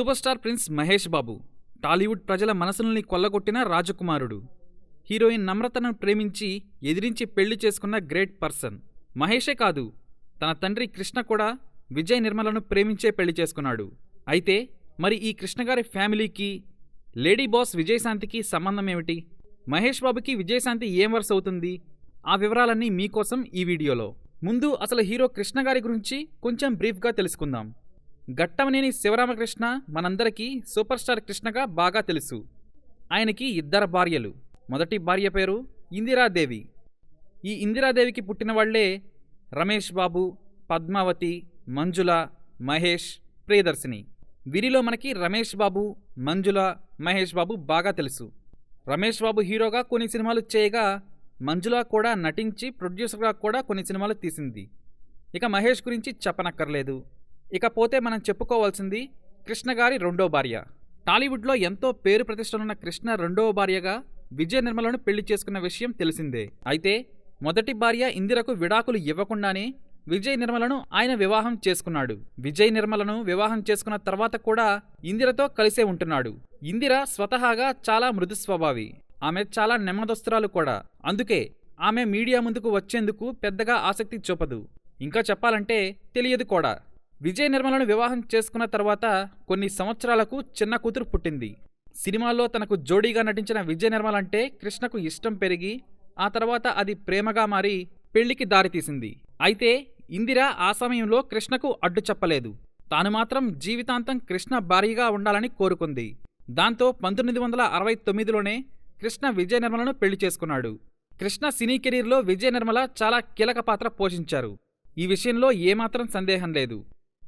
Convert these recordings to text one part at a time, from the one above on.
Super star prince Mahesh Babu Tollywood ప్రజల మనసుల్ని కొల్లగొట్టిన రాజకుమారుడు. హీరోయిన్ నమ్రతను ప్రేమించి ఎదిరించి పెళ్ళి చేసుకున్న గ్రేట్ పర్సన్. మహేషే కాదు తన తండ్రి కృష్ణ కూడా విజయ్ నిర్మలను ప్రేమించే పెళ్ళి చేసుకున్నాడు. అయితే మరి ఈ కృష్ణగారి ఫ్యామిలీకి లేడీ బాస్ విజయశాంతికి సంబంధం ఏమిటి? మహేష్ బాబుకి విజయశాంతి ఏం వరుస అవుతుంది? ఆ వివరాలన్నీ మీకోసం ఈ వీడియోలో. ముందు అసలు హీరో కృష్ణ గారి గురించి కొంచెం బ్రీఫ్గా తెలుసుకుందాం. గట్టమనేని శివరామకృష్ణ మనందరికీ సూపర్ స్టార్ కృష్ణగా బాగా తెలుసు. ఆయనకి ఇద్దరు భార్యలు. మొదటి భార్య పేరు ఇందిరాదేవి. ఈ ఇందిరాదేవికి పుట్టిన వాళ్ళే రమేష్ బాబు పద్మావతి మంజుల మహేష్ ప్రియదర్శిని. వీరిలో మనకి రమేష్ బాబు మంజుల మహేష్ బాబు బాగా తెలుసు. రమేష్ బాబు హీరోగా కొన్ని సినిమాలు చేయగా మంజుల కూడా నటించి ప్రొడ్యూసర్గా కూడా కొన్ని సినిమాలు తీసింది. ఇక మహేష్ గురించి చెప్పనక్కర్లేదు. ఇకపోతే మనం చెప్పుకోవాల్సింది కృష్ణ గారి రెండో భార్య. టాలీవుడ్లో ఎంతో పేరు ప్రతిష్టలున్న కృష్ణ రెండవ భార్యగా విజయ నిర్మలను పెళ్ళి చేసుకున్న విషయం తెలిసిందే. అయితే మొదటి భార్య ఇందిరకు విడాకులు ఇవ్వకుండానే విజయ్ నిర్మలను ఆయన వివాహం చేసుకున్నాడు. విజయ్ నిర్మలను వివాహం చేసుకున్న తర్వాత కూడా ఇందిరతో కలిసే ఉంటున్నాడు. ఇందిర స్వతహాగా చాలా మృదు స్వభావి. ఆమె చాలా నెమ్మదస్తురాలు కూడా. అందుకే ఆమె మీడియా ముందుకు వచ్చేందుకు పెద్దగా ఆసక్తి చూపదు. ఇంకా చెప్పాలంటే తెలియదు కూడా. విజయ్ నిర్మలను వివాహం చేసుకున్న తర్వాత కొన్ని సంవత్సరాలకు చిన్న కూతురు పుట్టింది. సినిమాల్లో తనకు జోడీగా నటించిన విజయ్ నిర్మల్ అంటే కృష్ణకు ఇష్టం పెరిగి ఆ తర్వాత అది ప్రేమగా మారి పెళ్ళికి దారితీసింది. అయితే ఇందిర ఆ సమయంలో కృష్ణకు అడ్డు చెప్పలేదు. తాను మాత్రం జీవితాంతం కృష్ణ భార్యగా ఉండాలని కోరుకుంది. దాంతో పంతొమ్మిది వందల అరవై తొమ్మిదిలోనే కృష్ణ విజయ నిర్మలను పెళ్ళి చేసుకున్నాడు. కృష్ణ సినీ కెరీర్లో విజయ నిర్మల చాలా కీలక పాత్ర పోషించారు. ఈ విషయంలో ఏమాత్రం సందేహం లేదు.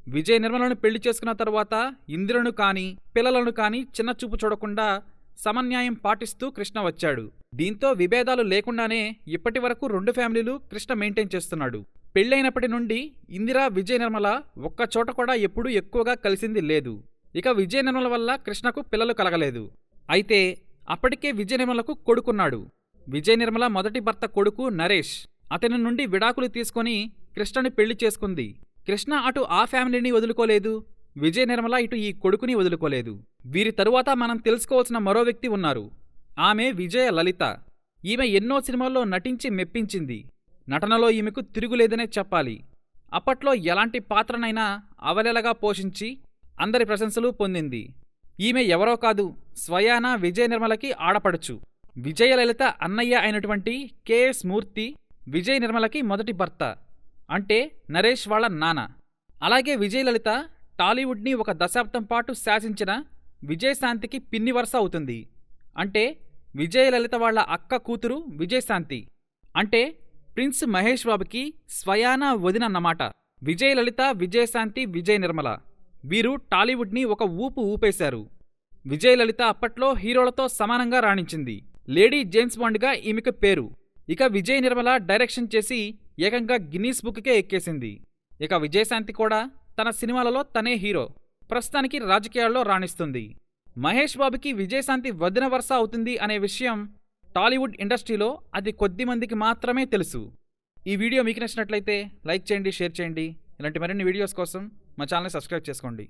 విజయ నిర్మలను పెళ్ళి చేసుకున్న తరువాత ఇందిరను కాని పిల్లలను కాని చిన్న చూపు చూడకుండా సమన్యాయం పాటిస్తూ కృష్ణ వచ్చాడు. దీంతో విభేదాలు లేకుండానే ఇప్పటి వరకు రెండు ఫ్యామిలీలు కృష్ణ మెయింటైన్ చేస్తున్నాడు. పెళ్ళైనప్పటి నుండి ఇందిరా విజయ నిర్మల ఒక్క చోట కూడా ఎప్పుడూ ఎక్కువగా కలిసింది లేదు. ఇక విజయ నిర్మల వల్ల కృష్ణకు పిల్లలు కలగలేదు. అయితే అప్పటికే విజయ నిర్మలకు కొడుకున్నాడు. విజయ నిర్మల మొదటి భర్త కొడుకు నరేష్. అతని నుండి విడాకులు తీసుకొని కృష్ణని పెళ్ళి చేసుకుంది. కృష్ణ అటు ఆ ఫ్యామిలీని వదులుకోలేదు విజయ నిర్మల ఇటు ఈ కొడుకుని వదులుకోలేదు. వీరి తరువాత మనం తెలుసుకోవాల్సిన మరో వ్యక్తి ఉన్నారు. ఆమె విజయ లలిత. ఈమె ఎన్నో సినిమాల్లో నటించి మెప్పించింది. నటనలో ఈమెకు తిరుగులేదనే చెప్పాలి. అప్పట్లో ఎలాంటి పాత్రనైనా అవలెలగా పోషించి అందరి ప్రశంసలు పొందింది. ఈమె ఎవరో కాదు స్వయాన విజయ నిర్మలకి ఆడపడచ్చు విజయలలిత అన్నయ్య అయినటువంటి కెఎస్ మూర్తి విజయ నిర్మలకి మొదటి భర్త. అంటే నరేష్ వాళ్ళ నాన్న. అలాగే విజయలలిత టాలీవుడ్ని ఒక దశాబ్దం పాటు శాసించిన విజయశాంతికి పిన్ని వరుస అవుతుంది. అంటే విజయలలిత వాళ్ళ అక్క కూతురు విజయశాంతి అంటే ప్రిన్స్ మహేష్ బాబుకి స్వయాన వదినన్నమాట విజయలలిత విజయశాంతి విజయ నిర్మల. వీరు టాలీవుడ్ని ఒక ఊపు ఊపేశారు. విజయలలిత అప్పట్లో హీరోలతో సమానంగా రాణించింది. లేడీ జేమ్స్ బాండ్గా ఈమెకు పేరు. ఇక విజయ నిర్మల డైరెక్షన్ చేసి ఏకంగా గిన్నీస్ బుక్కే ఎక్కేసింది. ఇక విజయశాంతి కూడా తన సినిమాలలో తనే హీరో. ప్రస్తుతానికి రాజకీయాల్లో రాణిస్తుంది. మహేష్ బాబుకి విజయశాంతి వదిన వరుస అవుతుంది అనే విషయం టాలీవుడ్ ఇండస్ట్రీలో అది కొద్ది మందికి మాత్రమే తెలుసు. ఈ వీడియో మీకు నచ్చినట్లయితే లైక్ చేయండి షేర్ చేయండి. ఇలాంటి మరిన్ని వీడియోస్ కోసం మా ఛానల్ని సబ్స్క్రైబ్ చేసుకోండి.